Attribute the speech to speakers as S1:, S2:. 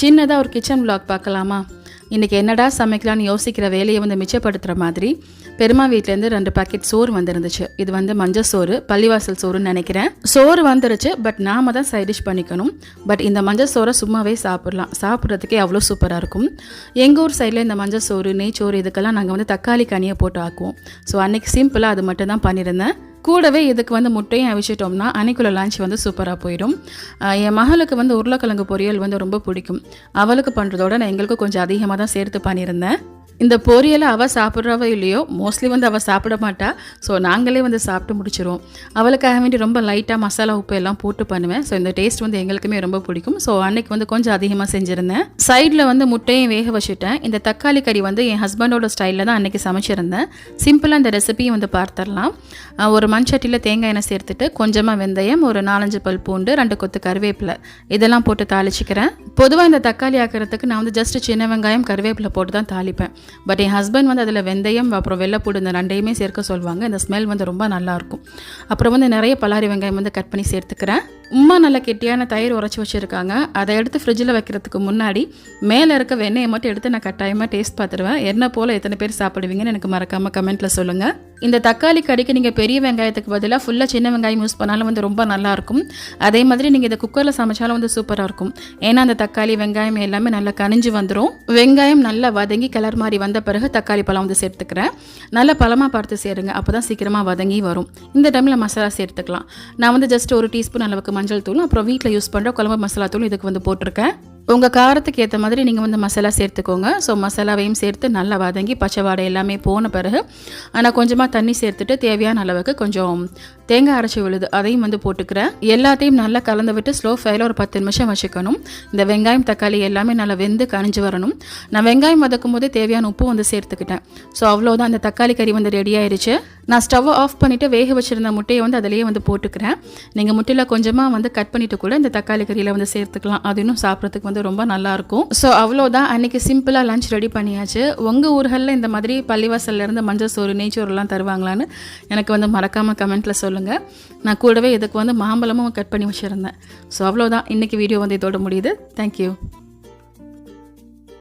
S1: சின்னதாக ஒரு kitchen vlog பார்க்கலாமா? இன்றைக்கி என்னடா சமைக்கலாம்னு யோசிக்கிற வேலையை வந்து மிச்சப்படுத்துகிற மாதிரி பெருமா வீட்டிலேருந்து ரெண்டு பாக்கெட் சோறு வந்துருந்துச்சு. இது வந்து மஞ்சள் சோறு பள்ளிவாசல் சோறுன்னு நினைக்கிறேன். சோறு வந்துருச்சு பட் நாம தான் சைட் டிஷ் பண்ணிக்கணும். பட் இந்த மஞ்சள் சோறை சும்மாவே சாப்பிட்லாம். சாப்பிட்றதுக்கே அவ்வளோ சூப்பராக இருக்கும். எங்கள் ஊர் சைடில் இந்த மஞ்சள் சோறு நெய் சோறு இதுக்கெல்லாம் நாங்கள் வந்து தக்காளி கனியை போட்டு ஆக்குவோம். ஸோ அன்றைக்கி சிம்பிளாக அது மட்டும் தான் பண்ணியிருந்தேன். கூடவே இதுக்கு வந்து முட்டையும் அவிச்சிட்டோம்னா அன்னைக்குள்ள லஞ்ச் வந்து சூப்பராக போயிடும். என் மகளுக்கு வந்து உருளைக்கிழங்கு பொரியல் வந்து ரொம்ப பிடிக்கும். அவளுக்கு பண்ணுறதோட நான் எங்களுக்கு கொஞ்சம் அதிகமாக தான் சேர்த்து பண்ணியிருந்தேன். இந்த பொரியலை அவள் சாப்பிட்றவ இல்லையோ மோஸ்ட்லி வந்து அவள் சாப்பிட மாட்டா. ஸோ நாங்களே வந்து சாப்பிட்டு முடிச்சிருவோம். அவளுக்காக வேண்டி ரொம்ப லைட்டாக மசாலா உப்பு எல்லாம் போட்டு பண்ணுவேன். ஸோ இந்த டேஸ்ட் வந்து எங்களுக்குமே ரொம்ப பிடிக்கும். ஸோ அன்னைக்கு வந்து கொஞ்சம் அதிகமாக செஞ்சுருந்தேன். சைடில் வந்து முட்டையும் வேக வச்சுட்டேன். இந்த தக்காளி கறி வந்து என் ஹஸ்பண்டோட ஸ்டைலில் தான் அன்றைக்கி சமைச்சிருந்தேன். சிம்பிளாக இந்த ரெசிபியை வந்து பார்த்துடலாம் ஒரு ஒரு மண்சட்டியில் தேங்காய் எண்ணெய் சேர்த்துட்டு கொஞ்சமாக வெந்தயம் ஒரு நாலஞ்சு பல் பூண்டு ரெண்டு கொத்து கருவேப்பிலை. இதெல்லாம் போட்டு தாளிச்சிக்கிறேன். பொதுவாக இந்த தக்காளி ஆக்கிறதுக்கு நான் வந்து ஜஸ்ட் சின்ன வெங்காயம் கருவேப்பிலை போட்டு தான் தாளிப்பேன். பட் என் ஹஸ்பண்ட் வந்து அதில் வெந்தயம் அப்புறம் வெள்ளைப்பூடு இந்த ரெண்டையுமே சேர்க்க சொல்லுவாங்க இந்த ஸ்மெல் வந்து ரொம்ப நல்லாயிருக்கும் அப்புறம் வந்து நிறைய பலாரி வெங்காயம் வந்து கட் பண்ணி சேர்த்துக்கிறேன். உமா நல்ல கெட்டியான தயிர் உரைச்சி வச்சுருக்காங்க. அதை எடுத்து ஃப்ரிட்ஜில் வைக்கிறதுக்கு முன்னாடி மேலே இருக்க வெண்ணெயை மட்டும் எடுத்து நான் கட்டாயமாக டேஸ்ட் பார்த்துருவேன் என்ன போல் எத்தனை பேர் சாப்பிடுவீங்கன்னு எனக்கு மறக்காமல் கமெண்ட்டில் சொல்லுங்கள் இந்த தக்காளி கறிக்கு நீங்கள் பெரிய வெங்காயத்துக்கு பதிலாக ஃபுல்லாக சின்ன வெங்காயம் யூஸ் பண்ணாலும் வந்து ரொம்ப நல்லாயிருக்கும். அதே மாதிரி நீங்கள் இதை குக்கரில் சமைச்சாலும் வந்து சூப்பராக இருக்கும். ஏன்னா அந்த தக்காளி வெங்காயம் எல்லாமே நல்லா கனிஞ்சு வந்துடும் வெங்காயம் நல்லா வதங்கி கலர் மாதிரி வந்த பிறகு தக்காளி பழம் வந்து சேர்த்துக்கிறேன். நல்லா பழமாக பார்த்து சேருங்க. அப்போ தான் சீக்கிரமாக வதங்கி வரும். இந்த டைமில் மசாலா சேர்த்துக்கலாம். நான் வந்து ஜஸ்ட் ஒரு டீஸ்பூன் அளவுக்கு மஞ்சள் தூள் அப்புறம் வீட்டில் யூஸ் பண்ணுற குழம்பு மசாலா தூள் இதுக்கு வந்து போட்டிருக்கேன். உங்கள் காரத்துக்கு ஏற்ற மாதிரி நீங்கள் வந்து மசாலா சேர்த்துக்கோங்க. ஸோ மசாலாவையும் சேர்த்து நல்லா வதங்கி பச்சை வாடை எல்லாமே போன பிறகு ஆனால் கொஞ்சமாக தண்ணி சேர்த்துட்டு தேவையான அளவுக்கு கொஞ்சம் தேங்காய் அரைச்சி விழுது அதையும் வந்து போட்டுக்கிறேன். எல்லாத்தையும் நல்லா கலந்து விட்டு ஸ்லோ ஃபயரில் ஒரு பத்து நிமிஷம் வச்சுக்கணும். இந்த வெங்காயம் தக்காளி எல்லாமே நல்லா வெந்து கணிஞ்சு வரணும். நான் வெங்காயம் வதக்கும் போதே தேவையான உப்பு வந்து சேர்த்துக்கிட்டேன். ஸோ அவ்வளோதான் அந்த தக்காளி கறி வந்து ரெடி ஆயிடுச்சு நான் ஸ்டவ்வை ஆஃப் பண்ணிவிட்டு வேக வச்சுருந்த முட்டையை வந்து அதிலேயே வந்து போட்டுக்கிறேன். நீங்கள் முட்டையில் கொஞ்சமாக வந்து கட் பண்ணிவிட்டு கூட இந்த தக்காளி கறியில் வந்து சேர்த்துக்கலாம். அது இன்னும் சாப்பிட்றதுக்கு வந்து ரொம்ப நல்லாயிருக்கும் ஸோ அவ்வளோதான் அன்றைக்கி சிம்பிளாக லஞ்ச் ரெடி பண்ணியாச்சு. உங்கள் ஊர்களில் இந்த மாதிரி பள்ளிவாசல்லேருந்து மஞ்சள் சோறு நெய்ச்சோறுலாம் தருவாங்களான்னு எனக்கு வந்து மறக்காமல் கமெண்ட்டில் சொல்லுங்கள் நான் கூடவே இதுக்கு வந்து மாம்பழமும் கட் பண்ணி வச்சுருந்தேன். ஸோ அவ்வளோதான் இன்றைக்கி வீடியோ வந்து இதோட முடியுது. தேங்க்யூ